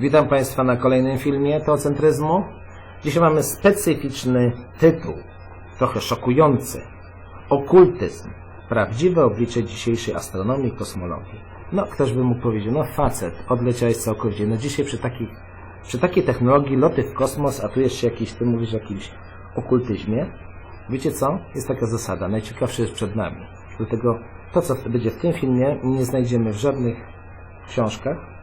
Witam Państwa na kolejnym filmie teocentryzmu. Dzisiaj mamy specyficzny tytuł, trochę szokujący. Okultyzm. Prawdziwe oblicze dzisiejszej astronomii i kosmologii. No, ktoś by mógł powiedzieć, no facet, odleciałeś całkowicie. No dzisiaj przy przy takiej technologii loty w kosmos, a tu jeszcze jakiś, ty mówisz o jakimś okultyzmie. Wiecie co? Jest taka zasada. Najciekawsze jest przed nami. Dlatego to, co będzie w tym filmie, nie znajdziemy w żadnych książkach,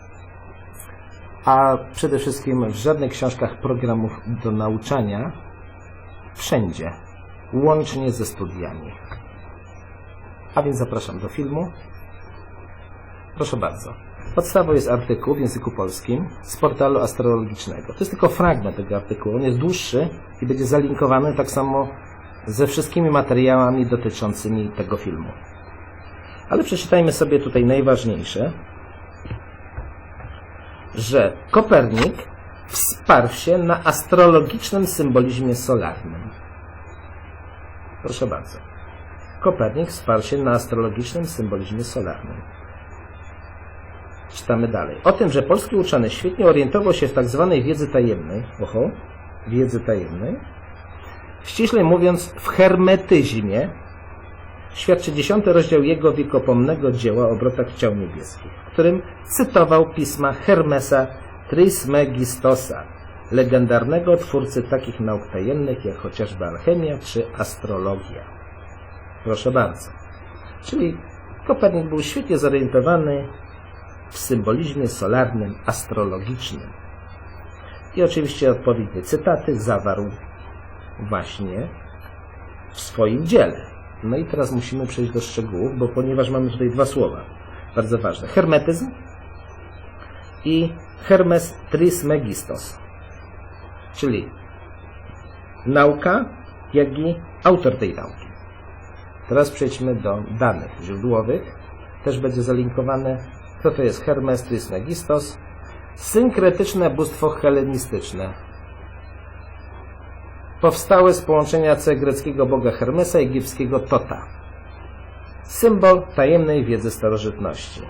a przede wszystkim w żadnych książkach programów do nauczania, wszędzie, łącznie ze studiami. A więc zapraszam do filmu. Proszę bardzo. Podstawą jest artykuł w języku polskim z portalu astrologicznego. To jest tylko fragment tego artykułu. On jest dłuższy i będzie zalinkowany tak samo ze wszystkimi materiałami dotyczącymi tego filmu. Ale przeczytajmy sobie tutaj najważniejsze, że Kopernik wsparł się na astrologicznym symbolizmie solarnym. Proszę bardzo. Kopernik wsparł się na astrologicznym symbolizmie solarnym. Czytamy dalej. O tym, że polski uczony świetnie orientował się w tak zwanej wiedzy tajemnej, oho, wiedzy tajemnej, ściśle mówiąc w hermetyzmie, świadczy dziesiąty rozdział jego wiekopomnego dzieła obrotach ciał niebieskich, w którym cytował pisma Hermesa Trismegistosa, legendarnego twórcy takich nauk tajemnych jak chociażby alchemia czy astrologia. Proszę bardzo. Czyli Kopernik był świetnie zorientowany w symbolizmie solarnym, astrologicznym. I oczywiście odpowiednie cytaty zawarł właśnie w swoim dziele. No i teraz musimy przejść do szczegółów, bo ponieważ mamy tutaj dwa słowa, bardzo ważne. Hermetyzm i Hermes Trismegistos, czyli nauka, jak i autor tej nauki. Teraz przejdźmy do danych źródłowych. Też będzie zalinkowane, kto to jest Hermes Trismegistos. Synkretyczne bóstwo helenistyczne, powstałe z połączenia C greckiego boga Hermesa i egipskiego Tota. Symbol tajemnej wiedzy starożytności.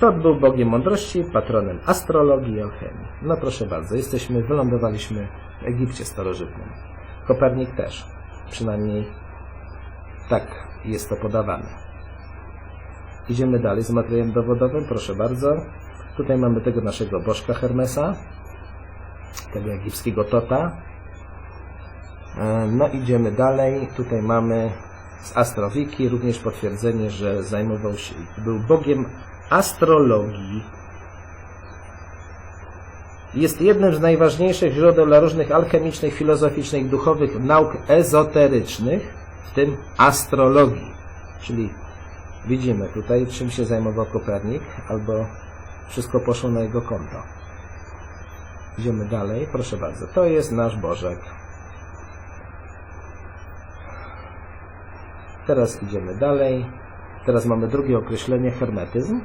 Tot był bogiem mądrości, patronem astrologii i alchemii. No proszę bardzo, jesteśmy, wylądowaliśmy w Egipcie starożytnym. Kopernik też. Przynajmniej tak jest to podawane. Idziemy dalej z materiałem dowodowym, proszę bardzo. Tutaj mamy tego naszego bożka Hermesa, tego egipskiego Tota. E, No idziemy dalej. Tutaj mamy z Astrowiki również potwierdzenie, że zajmował się, był bogiem astrologii. Jest jednym z najważniejszych źródeł dla różnych alchemicznych, filozoficznych, duchowych nauk ezoterycznych, w tym astrologii. Czyli widzimy tutaj, czym się zajmował Kopernik, albo wszystko poszło na jego konto. Idziemy dalej, proszę bardzo. To jest nasz Bożek. Teraz idziemy dalej. Teraz mamy drugie określenie hermetyzm.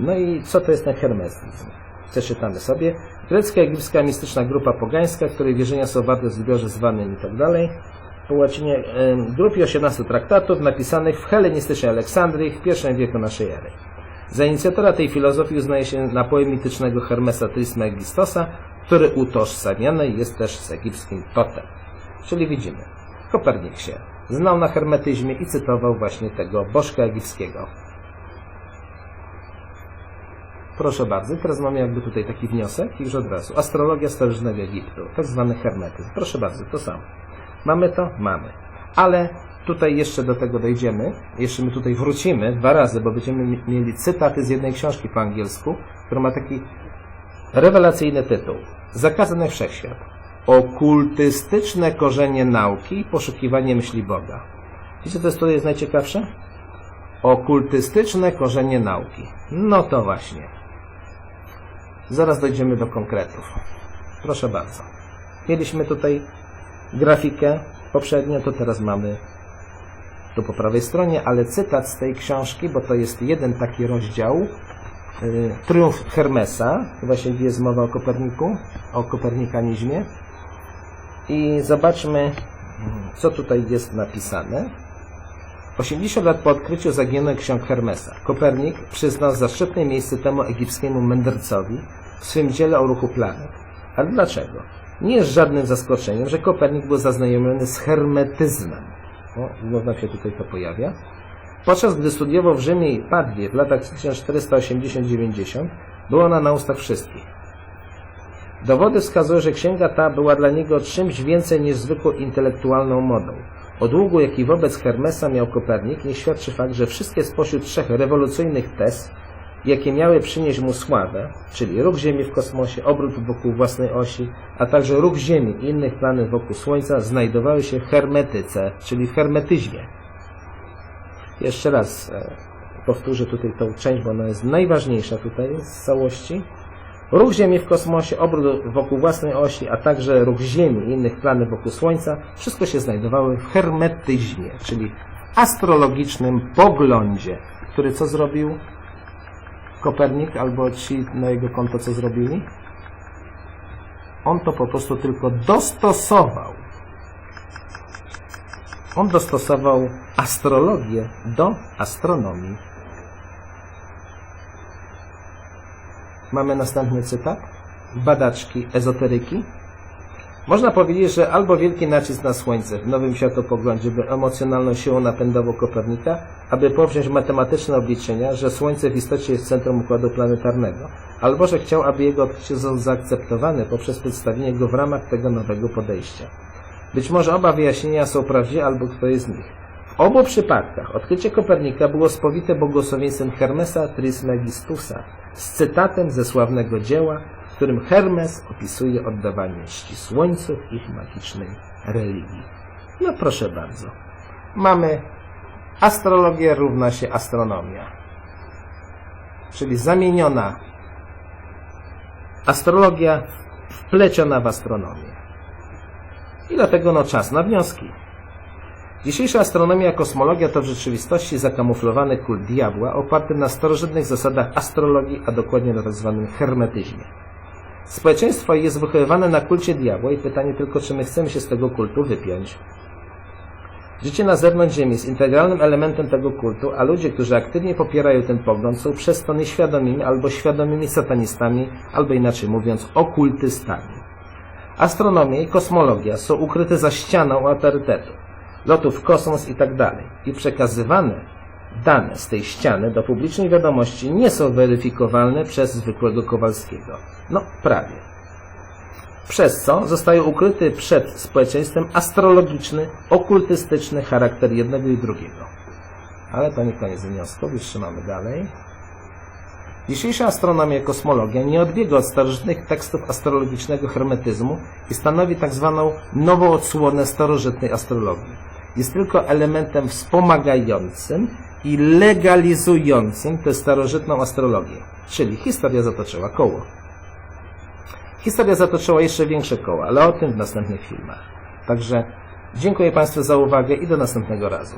No i co to jest ten hermetyzm? Przeczytamy sobie. Grecka, egipska, mistyczna grupa pogańska, której wierzenia są warte w zbiorze zwanym i tak. Po łacinie em, grupie 18 traktatów napisanych w helenistycznej Aleksandrii w I wieku naszej ery. Za inicjatora tej filozofii uznaje się napoje mitycznego Hermesa Trismegistosa, który utożsamiany jest też z egipskim Totem. Czyli widzimy, Kopernik się znał na hermetyzmie i cytował właśnie tego bożka egipskiego. Proszę bardzo, teraz mamy jakby tutaj taki wniosek, już od razu. Astrologia starożytnego Egiptu, tak zwany hermetyzm. Proszę bardzo, to samo. Mamy to? Mamy. Ale tutaj jeszcze do tego dojdziemy. Jeszcze my tutaj wrócimy dwa razy, bo będziemy mi- mieli cytaty z jednej książki po angielsku, która ma taki rewelacyjny tytuł. Zakazany wszechświat. Okultystyczne korzenie nauki i poszukiwanie myśli Boga. Wiecie, co jest tutaj jest najciekawsze? Okultystyczne korzenie nauki. No to właśnie. Zaraz dojdziemy do konkretów. Proszę bardzo. Mieliśmy tutaj grafikę poprzednio, to teraz mamy tu po prawej stronie, ale cytat z tej książki, bo to jest jeden taki rozdział, y, Triumf Hermesa, chyba się jest mowa o Koperniku, o kopernikanizmie. I zobaczmy, co tutaj jest napisane. 80 lat po odkryciu zaginionych ksiąg Hermesa, Kopernik przyznał zaszczytne miejsce temu egipskiemu mędrcowi w swym dziele o ruchu planet. Ale dlaczego? Nie jest żadnym zaskoczeniem, że Kopernik był zaznajomiony z hermetyzmem. O, znów nam się tutaj to pojawia. Podczas gdy studiował w Rzymie i Padwie w latach 1480-90, było ona na ustach wszystkich. Dowody wskazują, że księga ta była dla niego czymś więcej niż zwykłą intelektualną modą. O długu, jaki wobec Hermesa miał Kopernik, nie świadczy fakt, że wszystkie spośród trzech rewolucyjnych tez, jakie miały przynieść mu sławę, czyli ruch Ziemi w kosmosie, obrót wokół własnej osi, a także ruch Ziemi i innych planet wokół Słońca, znajdowały się w hermetyce, czyli w hermetyzmie. Jeszcze raz e, powtórzę tutaj tą część, bo ona jest najważniejsza tutaj z całości. Ruch Ziemi w kosmosie, obrót wokół własnej osi, a także ruch Ziemi i innych planet wokół Słońca, wszystko się znajdowały w hermetyzmie, czyli astrologicznym poglądzie, który co zrobił Kopernik albo ci na jego konto co zrobili? On to po prostu tylko dostosował. On dostosował astrologię do astronomii. Mamy następny cytat. Badaczki ezoteryki. Można powiedzieć, że albo wielki nacisk na Słońce w nowym światopoglądzie był emocjonalną siłą napędową Kopernika, aby powziąć matematyczne obliczenia, że Słońce w istocie jest centrum układu planetarnego, albo że chciał, aby jego odkrycie zostało zaakceptowane poprzez przedstawienie go w ramach tego nowego podejścia. Być może oba wyjaśnienia są prawdziwe, albo któreś z nich. W obu przypadkach odkrycie Kopernika było spowite błogosławieństwem Hermesa Trismegistusa z cytatem ze sławnego dzieła, w którym Hermes opisuje oddawanie czci słońcu w ich magicznej religii. No proszę bardzo. Mamy astrologia równa się astronomia. Czyli zamieniona astrologia wpleciona w astronomię. I dlatego no czas na wnioski. Dzisiejsza astronomia i kosmologia to w rzeczywistości zakamuflowany kult diabła oparty na starożytnych zasadach astrologii, a dokładnie na tzw. hermetyzmie. Społeczeństwo jest wychowywane na kulcie diabła i pytanie tylko, czy my chcemy się z tego kultu wypiąć. Życie na zewnątrz Ziemi jest integralnym elementem tego kultu, a ludzie, którzy aktywnie popierają ten pogląd, są przez to nieświadomymi albo świadomymi satanistami, albo inaczej mówiąc, okultystami. Astronomia i kosmologia są ukryte za ścianą autorytetu, lotów w kosmos itd. I przekazywane dane z tej ściany do publicznej wiadomości nie są weryfikowalne przez zwykłego Kowalskiego. No, prawie. Przez co zostaje ukryty przed społeczeństwem astrologiczny, okultystyczny charakter jednego i drugiego. Ale to nie koniec wniosków, już trzymamy dalej. Dzisiejsza astronomia i kosmologia nie odbiega od starożytnych tekstów astrologicznego hermetyzmu i stanowi tak zwaną nową odsłonę starożytnej astrologii. Jest tylko elementem wspomagającym i legalizującym tę starożytną astrologię. Czyli historia zatoczyła koło. Historia zatoczyła jeszcze większe koło, ale o tym w następnych filmach. Także dziękuję Państwu za uwagę i do następnego razu.